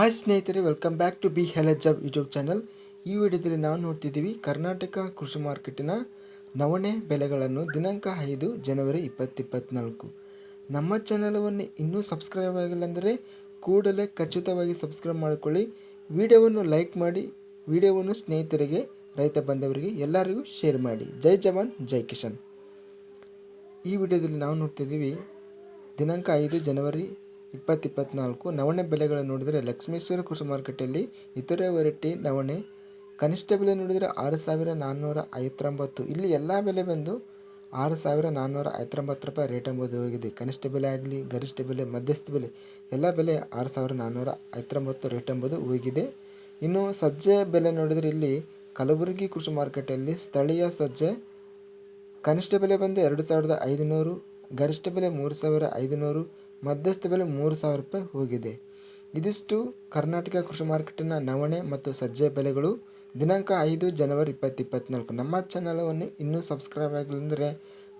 Hi ಸ್ನೇಹಿತರೆ welcome back to B hell YouTube channel ಈ ವಿಡಿಯೋದಲ್ಲಿ ನಾವು ನೋಡ್ತಿದ್ದೀವಿ ಕರ್ನಾಟಕ ಕೃಷಿ ಮಾರ್ಕೆಟಿನ ನವಣೆ ಬೆಲೆಗಳನ್ನು ದಿನಾಂಕ ಐದು ಜನವರಿ ಇಪ್ಪತ್ತಿಪ್ಪತ್ನಾಲ್ಕು. ನಮ್ಮ ಚಾನಲನ್ನು ಇನ್ನೂ ಸಬ್ಸ್ಕ್ರೈಬ್ ಆಗಿಲ್ಲ ಅಂದರೆ ಕೂಡಲೇ ಖಚಿತವಾಗಿ ಸಬ್ಸ್ಕ್ರೈಬ್ ಮಾಡಿಕೊಳ್ಳಿ. ವಿಡಿಯೋವನ್ನು ಲೈಕ್ ಮಾಡಿ, ವಿಡಿಯೋವನ್ನು ಸ್ನೇಹಿತರಿಗೆ, ರೈತ ಬಂದವರಿಗೆ ಎಲ್ಲರಿಗೂ ಶೇರ್ ಮಾಡಿ. ಜೈ ಜವಾನ್, ಜೈ ಕಿಶನ್ ಈ ವಿಡಿಯೋದಲ್ಲಿ ನಾವು ನೋಡ್ತಿದ್ದೀವಿ ದಿನಾಂಕ ಐದು ಜನವರಿ ಇಪ್ಪತ್ತಿಪ್ಪತ್ನಾಲ್ಕು ನವಣೆ ಬೆಲೆಗಳನ್ನು ನೋಡಿದರೆ ಲಕ್ಷ್ಮೇಶ್ವರ ಕೃಷಿ ಮಾರುಕಟ್ಟೆಯಲ್ಲಿ ಇತರೆ ವೆರೈಟಿ ನವಣೆ, ಕನಿಷ್ಠ ಬೆಲೆ ನೋಡಿದರೆ ಆರು ಸಾವಿರ ನಾನ್ನೂರ ಐವತ್ತೊಂಬತ್ತು. ಇಲ್ಲಿ ಎಲ್ಲ ಬೆಲೆ ಬಂದು ಆರು ಸಾವಿರ ನಾನ್ನೂರ ಐವತ್ತೊಂಬತ್ತು ರೂಪಾಯಿ ರೇಟ್ ಎಂಬುದು ಹೋಗಿದೆ. ಕನಿಷ್ಠ ಬೆಲೆ ಆಗಲಿ, ಗರಿಷ್ಠ ಬೆಲೆ, ಮಧ್ಯಸ್ಥ ಬೆಲೆ, ಎಲ್ಲ ಬೆಲೆ ಆರು ಸಾವಿರ ನಾನ್ನೂರ ಐವತ್ತೊಂಬತ್ತು ರೇಟ್ ಎಂಬುದು ಹೋಗಿದೆ. ಇನ್ನು ಸಜ್ಜೆ ಬೆಲೆ ನೋಡಿದರೆ ಇಲ್ಲಿ ಕಲಬುರಗಿ ಕೃಷಿ ಮಾರುಕಟ್ಟೆಯಲ್ಲಿ ಸ್ಥಳೀಯ ಸಜ್ಜೆ, ಕನಿಷ್ಠ ಬೆಲೆ ಬಂದು ಎರಡು ಸಾವಿರದ ಐದುನೂರು, ಗರಿಷ್ಠ ಬೆಲೆ ಮೂರು ಸಾವಿರ ಐದುನೂರು ಮಧ್ಯಸ್ಥ ಬೆಲೆ ಮೂರು ಸಾವಿರ ರೂಪಾಯಿ ಹೋಗಿದೆ. ಇದಿಷ್ಟು ಕರ್ನಾಟಕ ಕೃಷಿ ಮಾರ್ಕೆಟಿನ ನವಣೆ ಮತ್ತು ಸಜ್ಜೆ ಬೆಲೆಗಳು. ದಿನಾಂಕ ಐದು ಜನವರಿ ಇಪ್ಪತ್ತಿಪ್ಪತ್ನಾಲ್ಕು ನಮ್ಮ ಚಾನಲವನ್ನು ಇನ್ನೂ ಸಬ್ಸ್ಕ್ರೈಬ್ ಆಗಿಲ್ಲಂದರೆ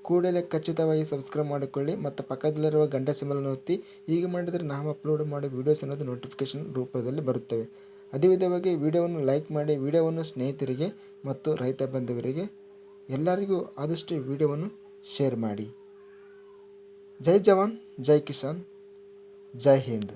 ಕೂಡಲೇ ಖಚಿತವಾಗಿ ಸಬ್ಸ್ಕ್ರೈಬ್ ಮಾಡಿಕೊಳ್ಳಿ ಮತ್ತು ಪಕ್ಕದಲ್ಲಿರುವ ಗಂಟೆ ಸಿಂಬಲನ್ನು ಒತ್ತಿ. ಹೀಗೆ ಮಾಡಿದರೆ ನಾವು ಅಪ್ಲೋಡ್ ಮಾಡೋ ವೀಡಿಯೋಸ್ ಅನ್ನೋದು ನೋಟಿಫಿಕೇಶನ್ ರೂಪದಲ್ಲಿ ಬರುತ್ತವೆ. ಅದೇ ವಿಧವಾಗಿ ವಿಡಿಯೋವನ್ನು ಲೈಕ್ ಮಾಡಿ, ವಿಡಿಯೋವನ್ನು ಸ್ನೇಹಿತರಿಗೆ ಮತ್ತು ರೈತ ಬಂಧುವರಿಗೆ ಎಲ್ಲರಿಗೂ ಆದಷ್ಟು ವಿಡಿಯೋವನ್ನು ಶೇರ್ ಮಾಡಿ. ಜೈ ಜವಾನ್ ಜೈ ಕಿಸಾನ್ ಜೈ ಹಿಂದ್